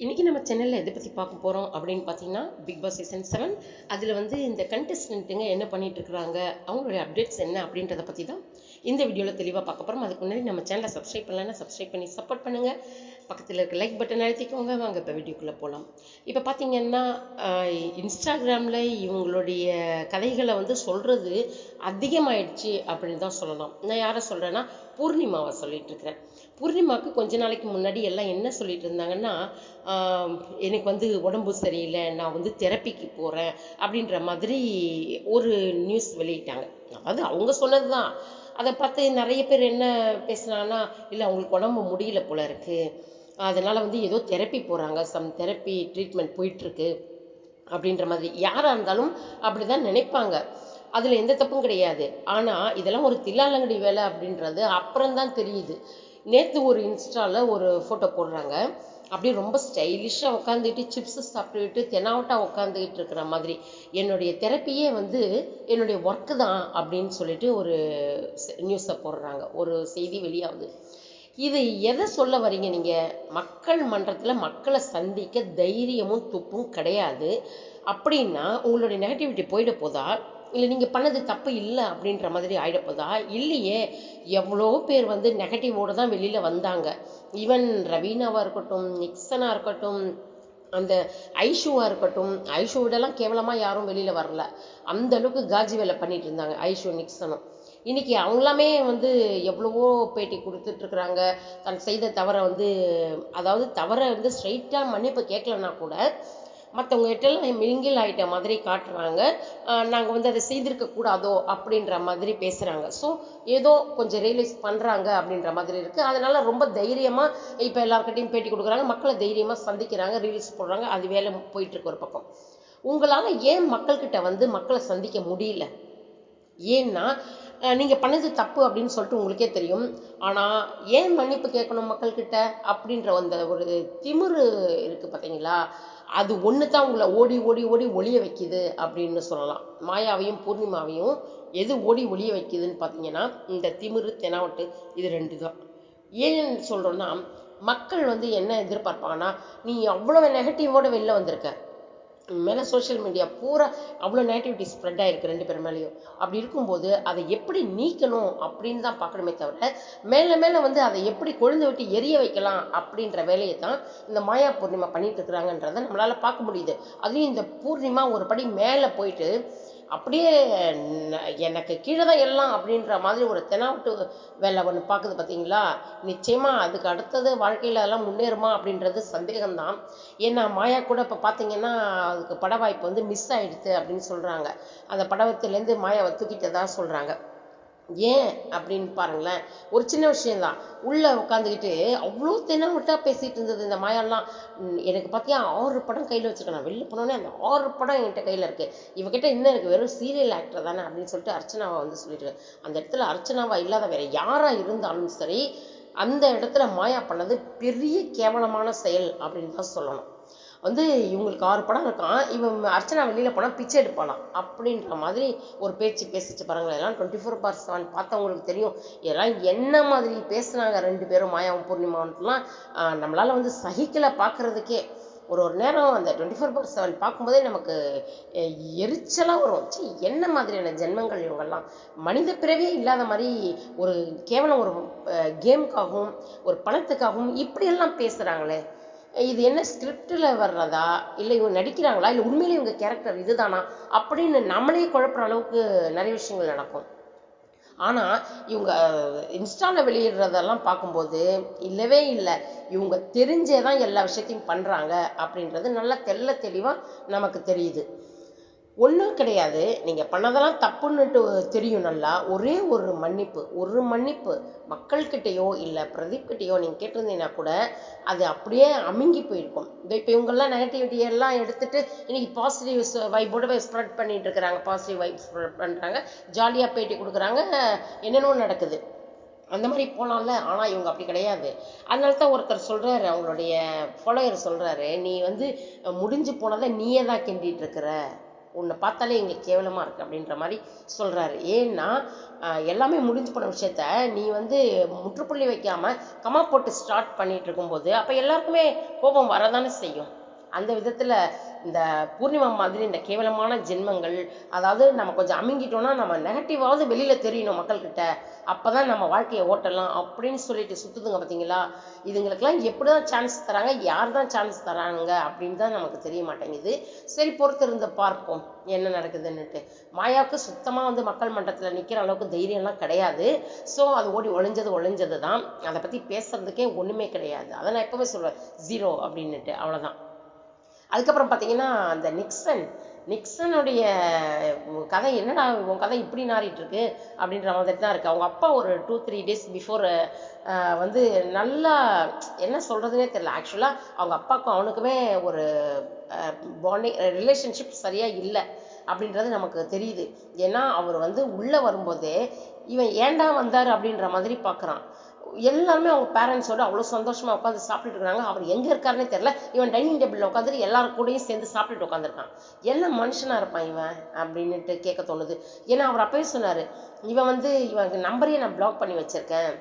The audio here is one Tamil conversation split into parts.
இன்றைக்கி நம்ம சேனலில் எதை பற்றி பார்க்க போகிறோம் அப்படின்னு பார்த்தீங்கன்னா பிக் பாஸ் சீசன் செவன் அதில் வந்து இந்த கண்டெஸ்டன்ட்டுங்க என்ன பண்ணிட்டு இருக்கிறாங்க அவங்களுடைய அப்டேட்ஸ் என்ன அப்படின்றத பற்றி தான் இந்த வீடியோவில் தெளிவாக பார்க்க போகிறோம் அதுக்கு முன்னாடி நம்ம சேனலை சப்ஸ்கிரைப் பண்ணலன்னா சப்ஸ்கிரைப் பண்ணி சப்போர்ட் பண்ணுங்கள் பக்கத்தில் இருக்க லைக் பட்டன் அழுத்திக்கோங்க. வாங்க இப்போ வீடியோக்குள்ளே போகலாம் இப்போ பார்த்தீங்கன்னா இன்ஸ்டாகிராமில் இவங்களுடைய கதைகளை வந்து சொல்கிறது அதிகமாயிடுச்சு அப்படின்னு தான் சொல்லலாம். நான் யாரை சொல்கிறேன்னா பூர்ணிமாவை சொல்லிகிட்டு இருக்கிறேன். பூர்ணிமாவுக்கு கொஞ்ச நாளைக்கு முன்னாடி எல்லாம் என்ன சொல்லிட்டு இருந்தாங்கன்னா எனக்கு வந்து உடம்பு சரியில்லை நான் வந்து தெரப்பிக்கு போகிறேன் அப்படின்ற மாதிரி ஒரு நியூஸ் வெளியிட்டாங்க. அதாவது அவங்க சொன்னது தான் அதை பார்த்து நிறைய பேர் என்ன பேசுனாங்கன்னா இல்லை அவங்களுக்கு உடம்பு முடியல போல இருக்குது அதனால் வந்து ஏதோ தெரப்பி போகிறாங்க சம் தெரப்பி ட்ரீட்மெண்ட் போயிட்டுருக்கு அப்படின்ற மாதிரி. யாராக இருந்தாலும் அப்படி தான் நினைப்பாங்க. அதில் எந்த தப்பும் கிடையாது. ஆனால் இதெல்லாம் ஒரு தில்லாலங்கடி வேலை அப்படின்றது அப்புறம்தான் தெரியுது. நேற்று ஒரு இன்ஸ்டாவில் ஒரு ஃபோட்டோ போடுறாங்க. அப்படியே ரொம்ப ஸ்டைலிஷாக உட்காந்துக்கிட்டு சிப்ஸ் சாப்பிட்டுக்கிட்டு தெனாவட்டாக உட்காந்துக்கிட்டு இருக்கிற மாதிரி. என்னுடைய தெரப்பியே வந்து என்னுடைய ஒர்க்கு தான் அப்படின்னு சொல்லிட்டு ஒரு நியூஸை போடுறாங்க. ஒரு செய்தி வெளியாகுது. இது எதை சொல்ல வரீங்க நீங்கள் மக்கள் மன்றத்தில் மக்களை சந்திக்க தைரியமும் துப்பும் கிடையாது. அப்படின்னா உங்களுடைய நெகட்டிவிட்டி போயிட போதா? இல்லை நீங்கள் பண்ணது தப்பு இல்லை அப்படின்ற மாதிரி ஆகிடப்போதா இல்லையே. எவ்வளோ பேர் வந்து நெகட்டிவோடு தான் வெளியில் வந்தாங்க. ஈவன் ரவீனாவாக இருக்கட்டும் நிக்சனாக இருக்கட்டும் அந்த ஐஷுவாக இருக்கட்டும் ஐஷு விடலாம் கேவலமாக யாரும் வெளியில் வரல. அந்த அளவுக்கு காஜி வேலை பண்ணிட்டு இருந்தாங்க ஐஷு நிக்சனும். இன்றைக்கி அவங்களாமே வந்து எவ்வளவோ பேட்டி கொடுத்துட்ருக்குறாங்க தன் செய்த தவறை வந்து அதாவது தவறை வந்து ஸ்ட்ரைட்டாக மன்னிப்பு கேட்கலன்னா கூட மற்றவங்ககிட்டலாம் மிங்கில் ஆகிட்ட மாதிரி காட்டுறாங்க. நாங்கள் வந்து அதை செய்திருக்கக்கூடாதோ அப்படின்ற மாதிரி பேசுகிறாங்க ஸோ ஏதோ கொஞ்சம் ரியலைஸ் பண்ணுறாங்க அப்படின்ற மாதிரி இருக்குது அதனால் ரொம்ப தைரியமாக இப்போ எல்லாருக்கிட்டையும் பேட்டி கொடுக்குறாங்க. மக்களை தைரியமாக சந்திக்கிறாங்க ரீல்ஸ் போடுறாங்க. அது வேலை போயிட்டுருக்கு ஒரு பக்கம். உங்களால் ஏன் மக்கள்கிட்ட வந்து மக்களை சந்திக்க முடியல? ஏன்னா நீங்கள் பண்ணது தப்பு அப்படின்னு சொல்லிட்டு உங்களுக்கே தெரியும். ஆனால் ஏன் மன்னிப்பு கேட்கணும் மக்கள்கிட்ட? அப்படின்ற அந்த ஒரு திமிரு இருக்குது பார்த்தீங்களா அது ஒன்று தான் உங்களை ஓடி ஓடி ஓடி ஒளிய வைக்குது அப்படின்னு சொல்லலாம். மாயாவையும் பூர்ணிமாவையும் எது ஓடி ஒளிய வைக்குதுன்னு பார்த்தீங்கன்னா இந்த திமிரு தெனாவட்டு இது ரெண்டு தான் ஏன் சொல்கிறோன்னா மக்கள் வந்து என்ன எதிர்பார்ப்பாங்கன்னா நீ அவ்வளோ நெகட்டிவோட வெளில வந்திருக்க. மேலே சோஷியல் மீடியா பூரா அவ்வளோ நெகட்டிவிட்டி ஸ்ப்ரெட் ஆகிருக்கு ரெண்டு பேர் மேலேயும். அப்படி இருக்கும்போது அதை எப்படி நீக்கணும் அப்படின்னு தான் பார்க்கணுமே தவிர மேலே மேலே வந்து அதை எப்படி கொழுந்து விட்டு எரிய வைக்கலாம் அப்படின்ற வேலையை தான் இந்த மாயா பூர்ணிமா பண்ணிட்டு இருக்கிறாங்கன்றதை நம்மளால் பார்க்க முடியுது. அதுவும் இந்த பூர்ணிமா ஒரு படி மேலே போயிட்டு அப்படியே எனக்கு கீழே தான் எல்லாம் அப்படின்ற மாதிரி ஒரு தெனாவட்டு வேலை ஒன்று பார்க்குது பார்த்தீங்களா நிச்சயமாக அதுக்கு அடுத்தது வாழ்க்கையில் அதெல்லாம் முன்னேறுமா அப்படின்றது சந்தேகம்தான். ஏன்னா மாயா கூட இப்போ பார்த்தீங்கன்னா அதுக்கு பட வாய்ப்பு வந்து மிஸ் ஆகிடுது அப்படின்னு சொல்கிறாங்க அந்த படத்துலேருந்து மாயாவை தூக்கிட்டதாக சொல்கிறாங்க ஏன் அப்படின்னு பாருங்களேன். ஒரு சின்ன விஷயந்தான் உள்ளே உட்காந்துக்கிட்டு அவ்வளோ தென்னவிட்டாக பேசிகிட்டு இருந்தது இந்த மாயெல்லாம் எனக்கு பார்த்தியா ஆறு படம் கையில் வச்சுருக்கேன். நான் வெளில போனோடனே அந்த ஆறு படம் என்கிட்ட கையில் இருக்குது இவகிட்ட இன்னும் எனக்கு வெறும் சீரியல் ஆக்டர் தானே அப்படின்னு சொல்லிட்டு அர்ச்சனாவை வந்து சொல்லிட்டு அந்த இடத்துல அர்ச்சனாவா இல்லாத வேற யாராக இருந்தாலும் சரி அந்த இடத்துல மாயா பண்ணது பெரிய கேவலமான செயல் அப்படின்னு தான் சொல்லணும். வந்து இவங்களுக்கு ஆறு படம் இருக்கான் இவன் அர்ச்சனா வெளியில் போனால் பிச்சை எடுப்பாளாம் அப்படின்ற மாதிரி ஒரு பேச்சு பேசிச்சு பாருங்களேன். எல்லாம் டுவெண்ட்டி ஃபோர் பார் செவன் பார்த்தவங்களுக்கு தெரியும். இதெல்லாம் என்ன மாதிரி பேசுனாங்க ரெண்டு பேரும் மாயாவும் பூர்ணிமாவன்லாம் நம்மளால் வந்து சகிக்கலை பார்க்குறதுக்கே. ஒரு ஒரு நேரம் அந்த டுவெண்ட்டி ஃபோர் பார் செவன் பார்க்கும்போதே நமக்கு எரிச்சலாக வரும். சி என்ன மாதிரியான ஜென்மங்கள் இவங்கெல்லாம்? மனித பிறவே இல்லாத மாதிரி ஒரு கேவலம் ஒரு கேமுக்காகவும் ஒரு பணத்துக்காகவும் இப்படியெல்லாம் பேசுகிறாங்களே இது என்ன ஸ்கிரிப்டில் வர்றதா? இல்லை இவங்க நடிக்கிறாங்களா? இல்லை உண்மையிலே இவங்க கேரக்டர் இதுதானா? அப்படின்னு நம்மளே குழப்புற அளவுக்கு நிறைய விஷயங்கள் நடக்கும். ஆனால் இவங்க இன்ஸ்டாவில் வெளியிடுறதெல்லாம் பார்க்கும்போது இல்லவே இல்லை. இவங்க தெரிஞ்சே தான் எல்லா விஷயத்தையும் பண்ணுறாங்க அப்படின்றது நல்லா தெல்ல தெளிவாக நமக்கு தெரியுது. ஒன்றும் கிடையாது. நீங்கள் பண்ணதெல்லாம் தப்புன்னுட்டு தெரியும் நல்லா. ஒரே ஒரு மன்னிப்பு ஒரு மன்னிப்பு மக்கள்கிட்டேயோ இல்லை பிரதீப்கிட்டேயோ நீங்கள் கேட்டிருந்தீங்கன்னா கூட அது அப்படியே அமுங்கி போயிருக்கும். இப்போ இப்போ இவங்கெல்லாம் நெகட்டிவிட்டி எல்லாம் எடுத்துட்டு இன்னைக்கு பாசிட்டிவ் வைப்போட ஸ்ப்ரெட் பண்ணிட்டு இருக்கிறாங்க. பாசிட்டிவ் வைப் ஸ்ப்ரெட் பண்ணுறாங்க ஜாலியாக பேட்டி கொடுக்குறாங்க. என்னென்னோ நடக்குது. அந்த மாதிரி போகலாம்ல ஆனால் இவங்க அப்படி கிடையாது. அதனால தான் ஒருத்தர் சொல்கிறாரு அவங்களுடைய ஃபாலோயர் சொல்கிறாரு நீ வந்து முடிஞ்சு போனதை நீயே தான் கிண்டிகிட்டு இருக்கிற. உன்னை பார்த்தாலே எங்களுக்கு கேவலமாக இருக்குது அப்படின்ற மாதிரி சொல்கிறாரு ஏன்னா எல்லாமே முடிஞ்சு போன விஷயத்த நீ வந்து முற்றுப்புள்ளி வைக்காம கமா போட்டு ஸ்டார்ட் பண்ணிகிட்டு இருக்கும்போது அப்போ எல்லாருக்குமே கோபம் வரதானே செய்யும். அந்த விதத்தில் இந்த பூர்ணிமா மாதிரி இந்த கேவலமான ஜென்மங்கள் அதாவது நம்ம கொஞ்சம் அமுங்கிட்டோம்னா நம்ம நெகட்டிவாவது வெளியில் தெரியணும் மக்கள்கிட்ட. அப்போ தான் நம்ம வாழ்க்கையை ஓட்டலாம் அப்படின்னு சொல்லிட்டு சுற்றுதுங்க பார்த்தீங்களா இதுங்களுக்கெல்லாம் எப்படி தான் சான்ஸ் தராங்க? யார் தான் சான்ஸ் தராங்க? அப்படின்னு தான் நமக்கு தெரிய மாட்டேங்குது. சரி பொறுத்திருந்து பார்ப்போம் என்ன நடக்குதுன்னுட்டு. மாயாவுக்கு சுத்தமாக வந்து மக்கள் மன்றத்தில் நிற்கிற அளவுக்கு தைரியம்லாம் கிடையாது. ஸோ அது ஓடி ஒளிஞ்சது ஒழிஞ்சது தான் அதை பற்றி பேசுறதுக்கே ஒன்றுமே கிடையாது. அதை நான் எப்பவுமே சொல்லுவேன் ஜீரோ அப்படின்னுட்டு. அவ்வளோதான் அதுக்கப்புறம் பார்த்தீங்கன்னா அந்த நிக்சன். நிக்சனுடைய கதை என்னடா உன் கதை இப்படி நாரிட்டு இருக்கு அப்படின்ற மாதிரி தான் இருக்கு. அவங்க அப்பா ஒரு டூ த்ரீ டேஸ் பிஃபோர் வந்து நல்லா என்ன சொல்றதுனே தெரியல. ஆக்சுவலாக அவங்க அப்பாவுக்கும் அவனுக்குமே ஒரு பாண்டிங் ரிலேஷன்ஷிப் சரியாக இல்லை அப்படின்றது நமக்கு தெரியுது. ஏன்னா அவர் வந்து உள்ளே வரும்போதே இவன் ஏன்டா வந்தார் அப்படின்ற மாதிரி பார்க்குறான் எல்லாருமே அவங்க பேரண்ட்ஸோட அவ்வளோ சந்தோஷமா உட்காந்து சாப்பிட்டுட்டு இருக்காங்க அவர் எங்கே இருக்காருன்னே தெரியல. இவன் டைனிங் டேபிளில் உட்காந்துட்டு எல்லாரும் கூடயும் சேர்ந்து சாப்பிட்டுட்டு உட்காந்துருக்கான் என்ன மனுஷனா இருப்பான் இவன் அப்படின்ட்டு கேட்க தோணுது. ஏன்னா அவர் அப்பவே சொன்னாரு இவன் வந்து இவன் நம்பரையே நான் பிளாக் பண்ணி வச்சிருக்கேன்.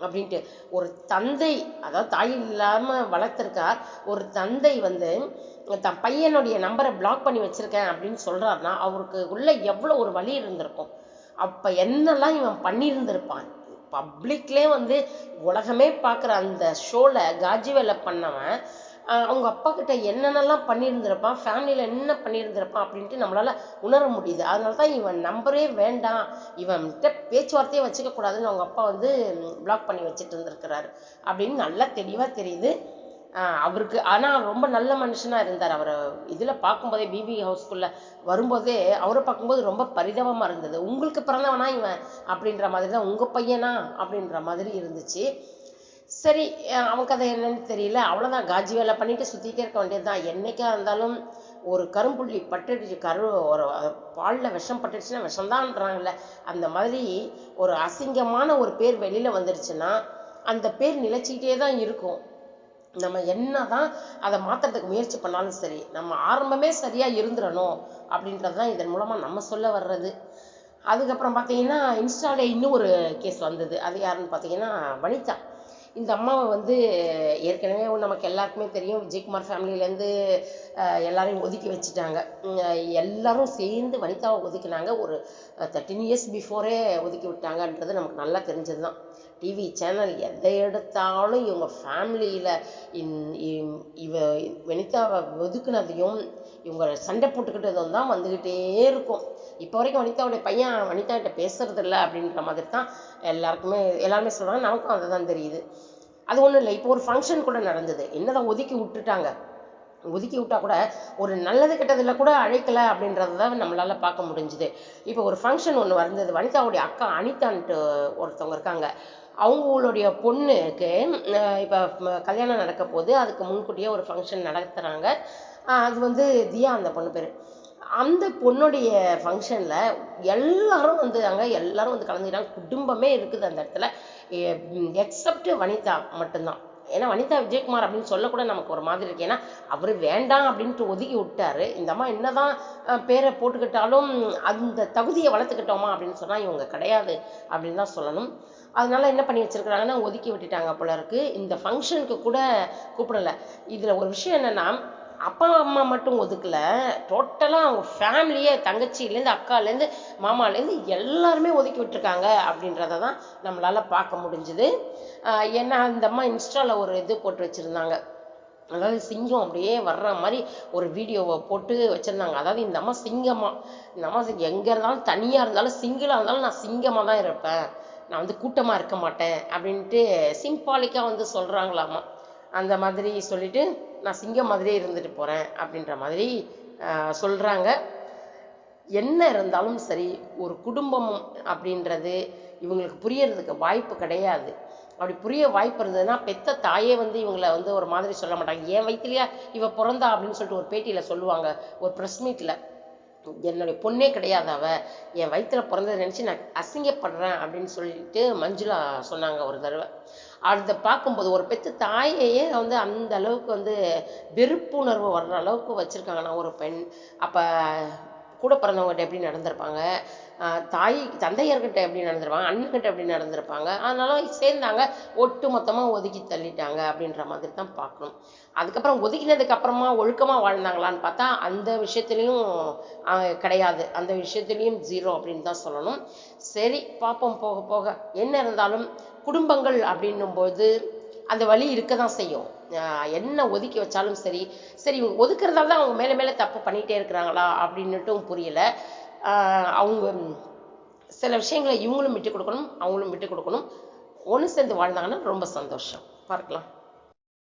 அப்படின்ட்டு ஒரு தந்தை அதாவது தாய் இல்லாம வளர்த்துருக்கார். ஒரு தந்தை வந்து தன் பையனுடைய நம்பரை பிளாக் பண்ணி வச்சிருக்கேன் அப்படின்னு சொல்றாருன்னா அவருக்கு உள்ள எவ்வளவு ஒரு வழி இருந்திருக்கும். அப்ப என்னெல்லாம் இவன் பண்ணியிருந்திருப்பான்? பப்ளிக்லேயே வந்து உலகமே பார்க்குற அந்த ஷோவில் காஜி வேலை பண்ணவன் அவங்க அப்பா கிட்ட என்னென்னலாம் பண்ணியிருந்திருப்பான் ஃபேமிலியில் என்ன பண்ணியிருந்திருப்பான் அப்படின்ட்டு நம்மளால் உணர முடியுது. அதனால தான் இவன் நம்பரே வேண்டாம். இவன்கிட்ட பேச்சுவார்த்தையே வச்சுக்க கூடாதுன்னு அவங்க அப்பா வந்து பிளாக் பண்ணி வச்சுட்டு இருந்திருக்கிறாரு. அப்படின்னு நல்லா தெளிவாக தெரியுது. அவருக்கு ஆனால் ரொம்ப நல்ல மனுஷனாக இருந்தார். அவரை இதில் பார்க்கும்போதே பிபி ஹவுஸ்குள்ள வரும்போதே அவரை பார்க்கும்போது ரொம்ப பரிதாபமாக இருந்தது. உங்களுக்கு பிறந்தவனா இவன்? அப்படின்ற மாதிரி தான் உங்கள் பையனா? அப்படின்ற மாதிரி இருந்துச்சு. சரி அவன் கதை என்னன்னு தெரியல. அவ்வளோதான் காஜி வேலை பண்ணிட்டு சுற்றிட்டே இருக்க வேண்டியது தான். என்றைக்காக இருந்தாலும் ஒரு கரும்புள்ளி பட்டுடுச்சு. கரு ஒரு பாலில் விஷம் பட்டுடுச்சுன்னா விஷம்தான்றாங்கல்ல. அந்த மாதிரி ஒரு அசிங்கமான ஒரு பேர் வெளியில் வந்துருச்சுன்னா அந்த பேர் நிலைச்சிக்கிட்டே தான் இருக்கும். நம்ம என்ன தான் அதை மாற்றுறதுக்கு முயற்சி பண்ணாலும் சரி நம்ம ஆரம்பமே சரியாக இருந்துடணும் அப்படின்றது தான் இதன் மூலமாக நம்ம சொல்ல வர்றது. அதுக்கப்புறம் பார்த்தீங்கன்னா இன்ஸ்டாவில் இன்னும் ஒரு கேஸ் வந்தது. அது யாருன்னு பார்த்தீங்கன்னா வனிதா. இந்த அம்மாவை வந்து ஏற்கனவே நமக்கு எல்லாருக்குமே தெரியும். விஜயகுமார் ஃபேமிலியிலேருந்து எல்லாரையும் ஒதுக்கி வச்சுட்டாங்க. எல்லாரும் சேர்ந்து வனிதாவை ஒதுக்கினாங்க. ஒரு தேர்ட்டின் இயர்ஸ் பிஃபோரே ஒதுக்கி விட்டாங்கன்றது நமக்கு நல்லா தெரிஞ்சது தான் டிவி சேனல் எதை எடுத்தாலும் இவங்க ஃபேமிலியில் இவ வனிதாவை ஒதுக்குனதையும் இவங்க சண்டை போட்டுக்கிட்டதும் தான் வந்துக்கிட்டே இருக்கும். இப்போ வரைக்கும் வனிதாவுடைய பையன் வனிதாகிட்ட பேசுறது இல்லை அப்படின்ற மாதிரி தான் எல்லாருக்குமே எல்லாருமே சொல்கிறாங்க நமக்கும் அதை தான் தெரியுது. அது ஒன்றும் இல்லை. இப்போ ஒரு ஃபங்க்ஷன் கூட நடந்தது. என்னதான் ஒதுக்கி விட்டுட்டாங்க? ஒதுக்கி விட்டா கூட ஒரு நல்லது கெட்டதில் கூட அழைக்கல அப்படின்றத தான் நம்மளால் பார்க்க முடிஞ்சுது. இப்போ ஒரு ஃபங்க்ஷன் ஒன்று வந்தது வனிதாவுடைய அக்கா அனிதான்ட்டு ஒருத்தவங்க இருக்காங்க. அவங்களுடைய பொண்ணுக்கு இப்போ கல்யாணம் நடக்க போது அதுக்கு முன்கூட்டியே ஒரு ஃபங்க்ஷன் நடத்துகிறாங்க அது வந்து தியா அந்த பொண்ணு பேர். அந்த பொண்ணுடைய ஃபங்க்ஷனில் எல்லாரும் அங்கே எல்லாரும் வந்து கலந்துக்கிட்டாங்க. குடும்பமே இருக்குது அந்த இடத்துல. எக்ஸப்ட் வனிதா மட்டும்தான். ஏன்னா வனிதா விஜயகுமார் அப்படின்னு சொல்லக்கூட நமக்கு ஒரு மாதிரி இருக்கு. ஏன்னா அவர் வேண்டாம் அப்படின்ட்டு ஒதுக்கி விட்டாரு. இந்த அம்மா என்னதான் பேரை போட்டுக்கிட்டாலும் அந்த தகுதியை வளர்த்துக்கிட்டோமா அப்படின்னு சொன்னால் இவங்க கிடையாது அப்படின்னு தான் சொல்லணும். அதனால என்ன பண்ணி வச்சிருக்கிறாங்கன்னா ஒதுக்கி விட்டுட்டாங்க போல இருக்கு. இந்த ஃபங்க்ஷனுக்கு கூட கூப்பிடல. இதுல ஒரு விஷயம் என்னன்னா அப்பா அம்மா மட்டும் ஒதுக்கல. டோட்டலா அவங்க ஃபேமிலியே தங்கச்சியிலேருந்து அக்காலேருந்து மாமாலேருந்து எல்லாருமே ஒதுக்கி விட்டுருக்காங்க அப்படின்றத தான் நம்மளால பார்க்க முடிஞ்சுது. ஏன்னா அந்த அம்மா இன்ஸ்டால ஒரு இது போட்டு வச்சிருந்தாங்க. அதாவது சிங்கம் அப்படியே வர்ற மாதிரி ஒரு வீடியோவை போட்டு வச்சிருந்தாங்க. அதாவது இந்த அம்மா சிங்கமா இந்த அம்மா எங்கே எங்க இருந்தாலும் தனியா இருந்தாலும் சிங்கிளா இருந்தாலும் நான் சிங்கமா தான் இருப்பேன். நான் வந்து கூட்டமாக இருக்க மாட்டேன் அப்படின்ட்டு சிம்பாலிக்காக வந்து சொல்கிறாங்களாமா அந்த மாதிரி சொல்லிட்டு நான் சிங்கம் மாதிரியே இருந்துட்டு போகிறேன் அப்படின்ற மாதிரி சொல்கிறாங்க என்ன இருந்தாலும் சரி ஒரு குடும்பம் அப்படின்றது இவங்களுக்கு புரியறதுக்கு வாய்ப்பு கிடையாது. அப்படி புரிய வாய்ப்பு இருந்ததுன்னா பெத்த தாயே வந்து இவங்களை வந்து ஒரு மாதிரி சொல்ல மாட்டாங்க. என் வயிற்றுலையா இவ பிறந்தா அப்படின்னு சொல்லிட்டு ஒரு பேட்டியில் சொல்லுவாங்க ஒரு ப்ரெஸ் மீட்டில் என்னுடைய பொண்ணே கிடையாது அவ. என் வயிற்றுல பிறந்ததை நினச்சி நான் அசிங்கப்படுறேன் அப்படின்னு சொல்லிட்டு மஞ்சுளா சொன்னாங்க ஒரு தடவை. அதை பார்க்கும்போது ஒரு பெற்று தாயையே வந்து அந்த அளவுக்கு வந்து வெறுப்புணர்வு வர்ற அளவுக்கு வச்சிருக்காங்கன்னா ஒரு பெண். அப்போ கூட பிறந்தவங்ககிட்ட எப்படி நடந்திருப்பாங்க? தாய் தந்தையர்கிட்ட எப்படி நடந்திருப்பாங்க? அண்ணன்கிட்ட எப்படி நடந்திருப்பாங்க? அதனால சேர்ந்தாங்க. ஒட்டு மொத்தமாக ஒதுக்கி தள்ளிட்டாங்க அப்படின்ற மாதிரி தான் பார்க்கணும். அதுக்கப்புறம் ஒதுக்கினதுக்கு அப்புறமா ஒழுக்கமாக வாழ்ந்தாங்களான்னு பார்த்தா அந்த விஷயத்துலையும் கிடையாது. அந்த விஷயத்துலையும் ஜீரோ அப்படின்னு தான் சொல்லணும். சரி பார்ப்போம். போக போக என்ன இருந்தாலும் குடும்பங்கள் அப்படின்னும் போது அந்த வழி இருக்க தான் செய்யும் என்ன ஒதுக்கி வச்சாலும் சரி சரி இவங்க ஒதுக்குறதால தான் அவங்க மேலே மேலே தப்பு பண்ணிகிட்டே இருக்கிறாங்களா அப்படின்னுட்டும் புரியல. அவங்க சில விஷயங்களை இவங்களும் விட்டு கொடுக்கணும் அவங்களும் விட்டு கொடுக்கணும். ஒன்று சேர்ந்து வாழ்ந்தாங்கன்னா ரொம்ப சந்தோஷம். பார்க்கலாம்.